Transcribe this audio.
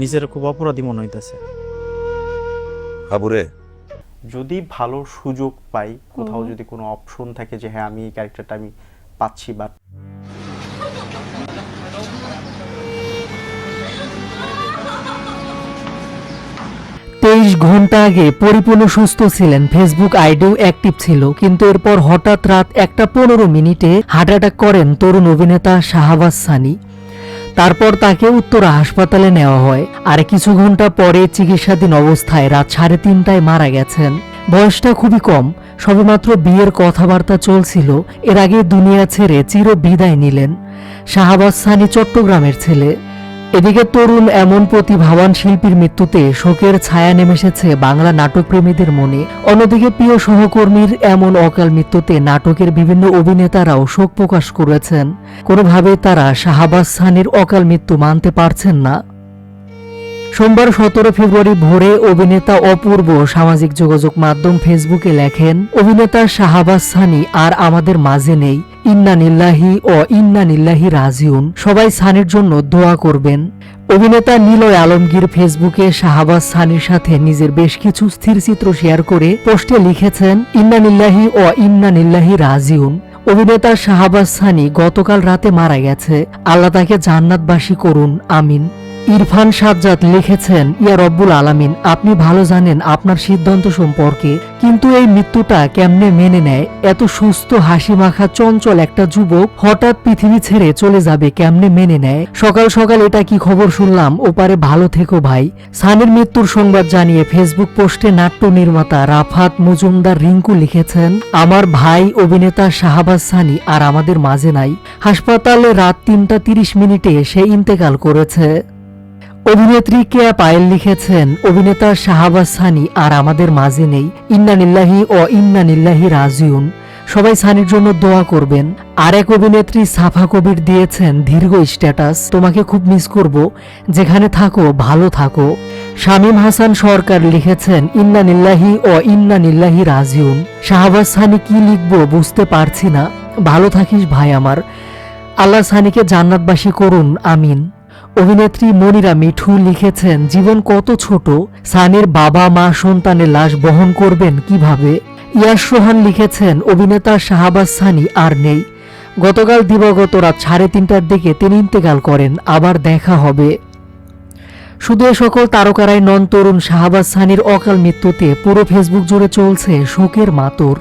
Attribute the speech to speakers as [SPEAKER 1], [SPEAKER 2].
[SPEAKER 1] নিজের খুব অপরাধী মনে হইতেছে।
[SPEAKER 2] হাবুরে।
[SPEAKER 3] যদি ভালো সুযোগ পাই কোথাও যদি কোনো অপশন থাকে যে হ্যাঁ আমি এই ক্যারেক্টারটা আমি পাচ্ছি বা
[SPEAKER 4] তেইশ ঘণ্টা আগে পরিপূর্ণ সুস্থ ছিলেন। ফেসবুক আইডিও অ্যাক্টিভ ছিল কিন্তু এরপর হঠাৎ রাত একটা পনেরো মিনিটে হার্ট অ্যাটাক করেন তরুণ অভিনেতা শাহবাজ সানি। তারপর তাকে উত্তরা হাসপাতালে নেওয়া হয় আর কিছু ঘণ্টা পরে চিকিৎসাধীন অবস্থায় রাত সাড়ে তিনটায় মারা গেছেন। বয়সটা খুবই কম, সবেমাত্র বিয়ের কথাবার্তা চলছিল, এর আগে দুনিয়া ছেড়ে চির বিদায় নিলেন। শাহাবাজ সানি চট্টগ্রামের ছেলে। এদিকে তরুণ এমন প্রতিভাবান শিল্পীর মৃত্যুতে শোকের ছায়া নেমে এসেছে বাংলা নাটকপ্রেমীদের মনে। অন্যদিকে প্রিয় সহকর্মীর এমন অকাল মৃত্যুতে নাটকের বিভিন্ন অভিনেতারাও শোক প্রকাশ করেছেন। কোনোভাবেই তারা শাহবাজ সানির অকাল মৃত্যু মানতে পারছেন না। সোমবার সতেরো ফেব্রুয়ারি ভোরে অভিনেতা অপূর্ব সামাজিক যোগাযোগ মাধ্যম ফেসবুকে লেখেন, অভিনেতা শাহাবাজ সানি আর আমাদের মাঝে নেই। ইন্না নিল্লাহি ও ইন্না নিল্লাহি রাজিউন। সবাই সানির জন্য দোয়া করবেন। অভিনেতা নিলয় আলমগীর ফেসবুকে শাহাবাজ সানির সাথে নিজের বেশ কিছু স্থিরচিত্র শেয়ার করে পোস্টে লিখেছেন, ইন্না নিল্লাহি ও ইন্না নিল্লাহি রাজিউন। অভিনেতা শাহাবাজ সানি গতকাল রাতে মারা গেছে। আল্লাহ তাকে জান্নাতবাসী করুন, আমিন। ইরফান সাজ্জাদ লিখেছেন, ইয়া রব্বুল আলামিন, আপনি ভালো জানেন আপনার সিদ্ধান্ত সম্পর্কে, কিন্তু এই মৃত্যুটা কেমনে মেনে নেয়? এত সুস্থ হাসি মাখা চঞ্চল একটা যুবক হঠাৎ পৃথিবী ছেড়ে চলে যাবে কেমনে মেনে নেয়? সকাল সকাল এটা কি খবর শুনলাম? ওপারে ভালো থেকো ভাই। সানির মৃত্যুর সংবাদ জানিয়ে ফেসবুক পোস্টে নাট্য নির্মাতা রাফাত মজুমদার রিঙ্কু লিখেছেন, আমার ভাই অভিনেতা শাহবাজ সানি আর আমাদের মাঝে নাই। হাসপাতালে রাত তিনটা তিরিশ মিনিটে সে ইন্তেকাল করেছে। অভিনেত্রী কেয়া পায়েল লিখেছেন, অভিনেতা শাহাবাজ সানি আর আমাদের মাঝে নেই। ইন্না নিল্লাহি ও ইন্না নিল্লাহি রাজিউন। সবাই সানির জন্য দোয়া করবেন। আর এক অভিনেত্রী সাফা কবির দিয়েছেন, দীর্ঘ স্ট্যাটাস, তোমাকে খুব মিস করব। যেখানে থাকো, ভালো থাকো। শামীম হাসান সরকার লিখেছেন ইন্না নিল্লাহি ও ইন্না নিল্লাহি রাজিউন। শাহবাজ সানি কি লিখব বুঝতে পারছি না। ভালো থাকিস ভাই আমার। আল্লাহ সানিকে জান্নাতবাসী করুন, আমিন। অভিনেত্রী মনিরা মিঠু লিখেছেন, জীবন কত ছোট, সানির বাবা মা সন্তানের লাশ বহন করবেন কীভাবে? ইয়াস সোহান লিখেছেন, অভিনেতা শাহবাজ সানি আর নেই। গতকাল দিবাগত রাত সাড়ে তিনটার দিকে তিনি ইন্তেকাল করেন, আবার দেখা হবে। শুধু এ সকল তারকারাই নন, তরুণ শাহবাজ সানির অকাল মৃত্যুতে পুরো ফেসবুক জুড়ে চলছে শোকের মাতর।